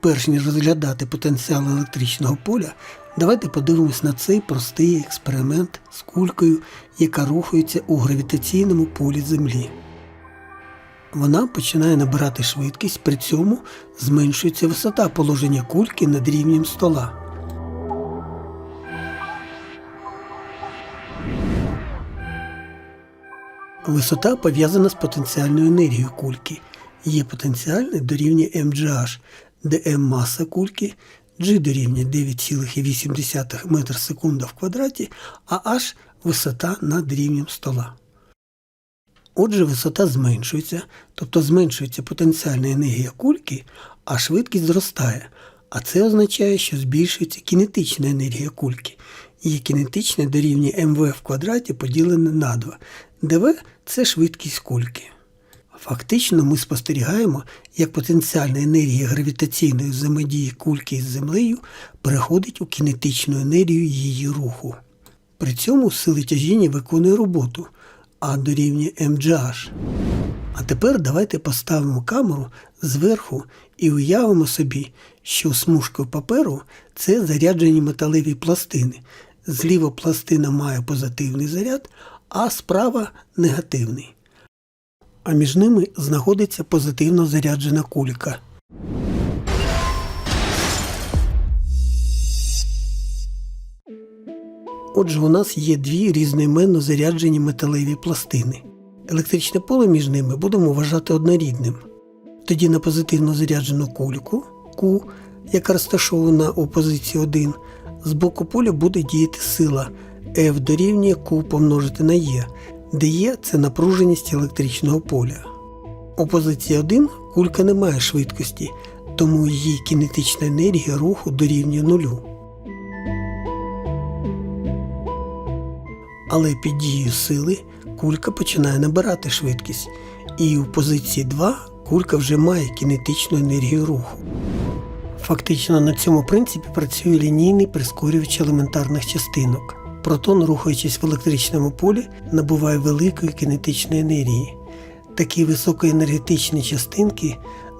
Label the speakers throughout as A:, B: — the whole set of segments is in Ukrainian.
A: Перш ніж розглядати потенціал електричного поля, давайте подивимось на цей простий експеримент з кулькою, яка рухається у гравітаційному полі Землі. Вона починає набирати швидкість, при цьому зменшується висота положення кульки над рівнем стола. Висота пов'язана з потенціальною енергією кульки. Є потенціальний дорівнює mgh, m маса кульки, g дорівнює 9,8 метр секунда в квадраті, а h висота над рівнем стола. Отже, висота зменшується, тобто зменшується потенціальна енергія кульки, а швидкість зростає. А це означає, що збільшується кінетична енергія кульки. Її кінетичне дорівнює МВ в квадраті поділене на 2, де В це швидкість кульки. Фактично ми спостерігаємо, як потенціальна енергія гравітаційної взаємодії кульки із землею переходить у кінетичну енергію її руху. При цьому сили тяжіння виконує роботу, а дорівнює mgh. А тепер давайте поставимо камеру зверху і уявимо собі, що смужка паперу це заряджені металеві пластини. Зліва пластина має позитивний заряд, а справа негативний. А між ними знаходиться позитивно заряджена кулька. Отже, у нас є дві різноіменно заряджені металеві пластини. Електричне поле між ними будемо вважати однорідним. Тоді на позитивно заряджену кульку Q, яка розташована у позиції 1, з боку поля буде діяти сила F дорівнює Q помножити на E, де це напруженість електричного поля. У позиції 1 кулька не має швидкості, тому її кінетична енергія руху дорівнює нулю. Але під дією сили кулька починає набирати швидкість, і у позиції 2 кулька вже має кінетичну енергію руху. Фактично на цьому принципі працює лінійний прискорювач елементарних частинок. Протон, рухаючись в електричному полі, набуває великої кінетичної енергії. Такі високоенергетичні частинки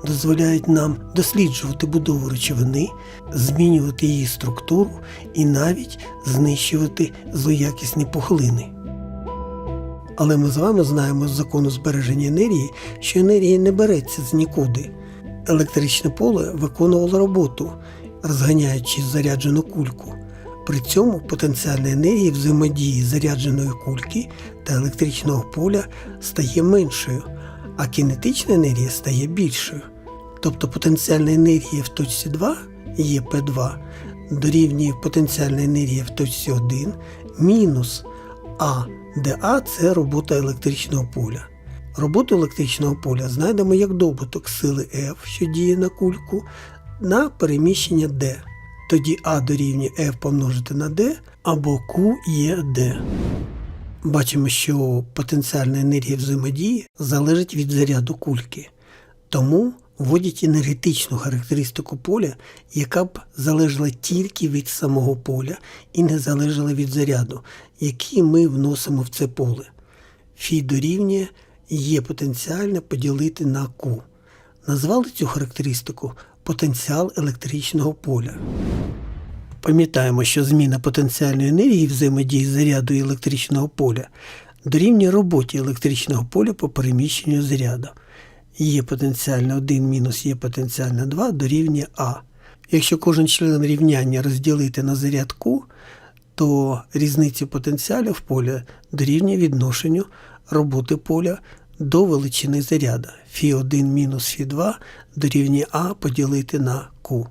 A: дозволяють нам досліджувати будову речовини, змінювати її структуру і навіть знищувати злоякісні пухлини. Але ми з вами знаємо з закону збереження енергії, що енергія не береться з нікуди. Електричне поле виконувало роботу, розганяючи заряджену кульку. При цьому потенціальна енергія взаємодії зарядженої кульки та електричного поля стає меншою, а кінетична енергія стає більшою. Тобто потенціальна енергія в точці 2 є P2 дорівнює потенціальна енергія в точці 1 мінус А, де А це робота електричного поля. Роботу електричного поля знайдемо як добуток сили F, що діє на кульку, на переміщення D. Тоді А дорівнює F помножити на D або Q є D. Бачимо, що потенціальна енергія взаємодії залежить від заряду кульки. Тому вводять енергетичну характеристику поля, яка б залежала тільки від самого поля і не залежала від заряду, який ми вносимо в це поле. Фі дорівнює є потенціальне поділити на Q. Назвали цю характеристику потенціал електричного поля. Пам'ятаємо, що зміна потенціальної енергії взаємодії заряду і електричного поля дорівнює роботі електричного поля по переміщенню заряду. Є потенціальне 1 мінус є потенціальне 2 дорівнює А. Якщо кожен член рівняння розділити на заряд Q, то різниця потенціалів поля дорівнює відношенню роботи поля до величини заряда. Фі1 мінус Фі2 дорівнює А поділити на Q.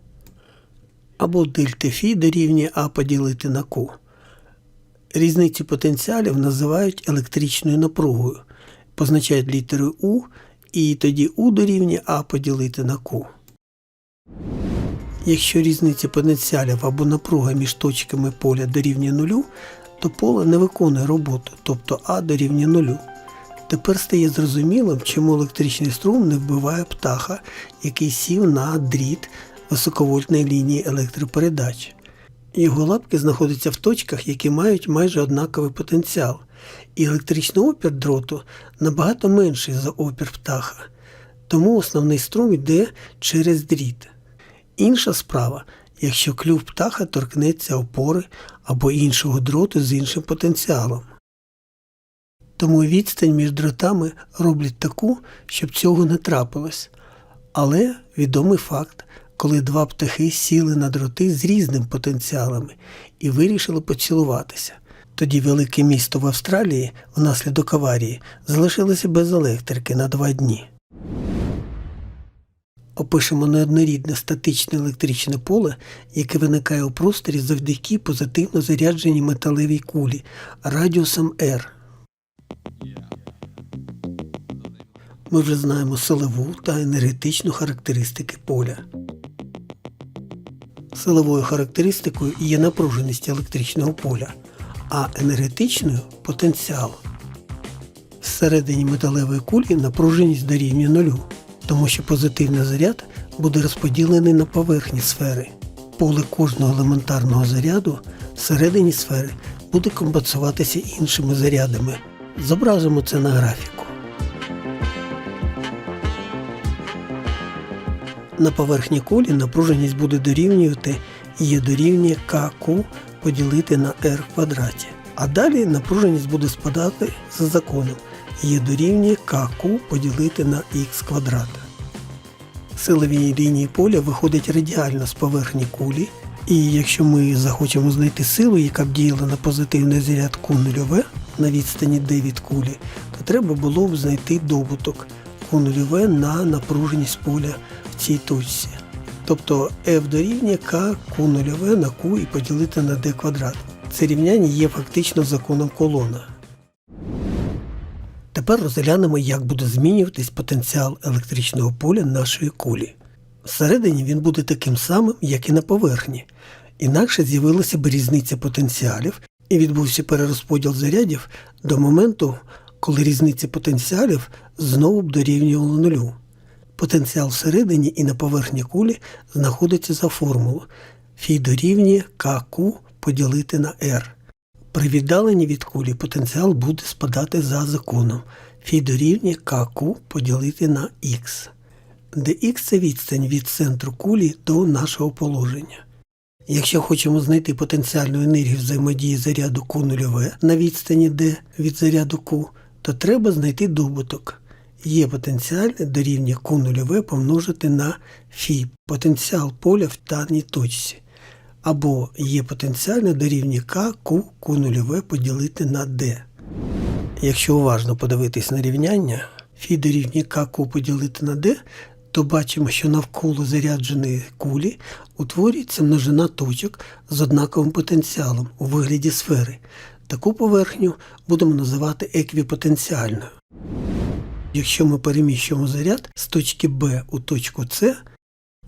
A: Або дельта Фі дорівнює А поділити на Q. Різницю потенціалів називають електричною напругою, позначають літерою У, і тоді У дорівнює А поділити на Q. Якщо різниця потенціалів або напруга між точками поля дорівнює нулю, то поле не виконує роботу, тобто А дорівнює нулю. Тепер стає зрозумілим, чому електричний струм не вбиває птаха, який сів на дріт високовольтної лінії електропередач. Його лапки знаходяться в точках, які мають майже однаковий потенціал, і електричний опір дроту набагато менший за опір птаха, тому основний струм йде через дріт. Інша справа, якщо клюв птаха торкнеться опори або іншого дроту з іншим потенціалом. Тому відстань між дротами роблять таку, щоб цього не трапилось. Але відомий факт, коли два птахи сіли на дроти з різним потенціалами і вирішили поцілуватися. Тоді велике місто в Австралії внаслідок аварії залишилося без електрики на два дні. Опишемо неоднорідне статичне електричне поле, яке виникає у просторі завдяки позитивно зарядженій металевій кулі радіусом R. Ми вже знаємо силову та енергетичну характеристики поля. Силовою характеристикою є напруженість електричного поля, а енергетичною потенціал. Всередині металевої кулі напруженість дорівнює нулю, тому що позитивний заряд буде розподілений на поверхні сфери. Поле кожного елементарного заряду всередині сфери буде компенсуватися іншими зарядами. Зобразимо це на графіку. На поверхні кулі напруженість буде дорівнювати Є дорівнює КQ поділити на R в квадраті. А далі напруженість буде спадати за законом Є дорівнює КQ поділити на х квадрат. Силові лінії поля виходять радіально з поверхні кулі, і якщо ми захочемо знайти силу, яка б діяла на позитивний заряд Q нульове на відстані d від кулі, то треба було б знайти добуток Q нульове на напруженість поля в цій точці. Тобто f дорівнює k q нульове на q і поділити на d квадрат. Це рівняння є фактично законом колона. Тепер розглянемо, як буде змінюватись потенціал електричного поля нашої кулі. Всередині він буде таким самим, як і на поверхні. Інакше з'явилася б різниця потенціалів і відбувся перерозподіл зарядів до моменту, коли різниця потенціалів знову б дорівнювала нулю. Потенціал всередині і на поверхні кулі знаходиться за формулу Фі дорівнює КQ поділити на R. При віддаленні від кулі потенціал буде спадати за законом Фі дорівнює КQ поділити на Х, де Х це відстань від центру кулі до нашого положення. Якщо хочемо знайти потенціальну енергію взаємодії заряду Q нульове на відстані D від заряду Q, то треба знайти добуток є потенціальне дорівнює Q нульове помножити на Фі, потенціал поля в даній точці. Або є потенціальне дорівнює К, Q, Q нульове поділити на D. Якщо уважно подивитись на рівняння, Фі дорівнює К, Q поділити на D, то бачимо, що навколо зарядженої кулі утворюється множина точок з однаковим потенціалом у вигляді сфери. Таку поверхню будемо називати еквіпотенціальною. Якщо ми переміщуємо заряд з точки Б у точку С,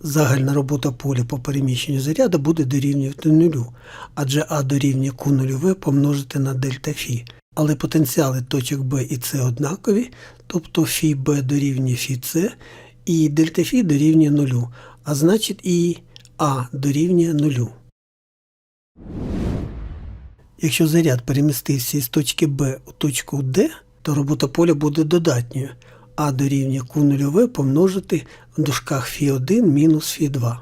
A: загальна робота поля по переміщенню заряду буде дорівнювати нулю, адже А дорівнює Q нульове помножити на дельта Фі. Але потенціали точок Б і С однакові, тобто Фі Б дорівнює Фі С і дельта Фі дорівнює нулю, а значить і А дорівнює нулю. Якщо заряд перемістився із точки Б у точку Д, то робота поля буде додатньою, а дорівнює Q нульове помножити в дужках Фі1 мінус Фі2.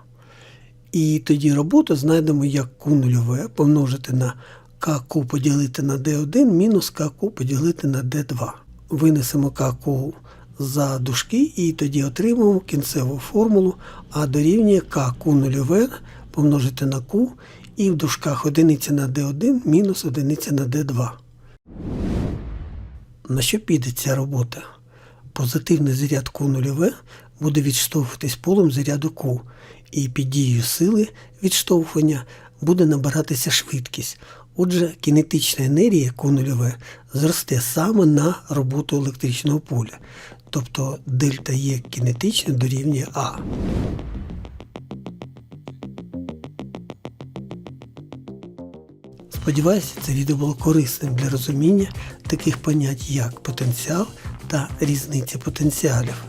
A: І тоді роботу знайдемо як Q нульове помножити на КQ поділити на D1 мінус КQ поділити на D2. Винесемо КQ за дужки і тоді отримаємо кінцеву формулу А дорівнює КQ нульове помножити на Q і в дужках одиниця на D1 мінус одиниця на D2. На що піде ця робота? Позитивний заряд Q нульове буде відштовхуватись полем заряду Q, і під дією сили відштовхування буде набиратися швидкість. Отже, кінетична енергія Q нульове зросте саме на роботу електричного поля, тобто дельта Е кінетичне дорівнює А. Сподіваюся, це відео було корисним для розуміння таких понять, як потенціал та різниця потенціалів.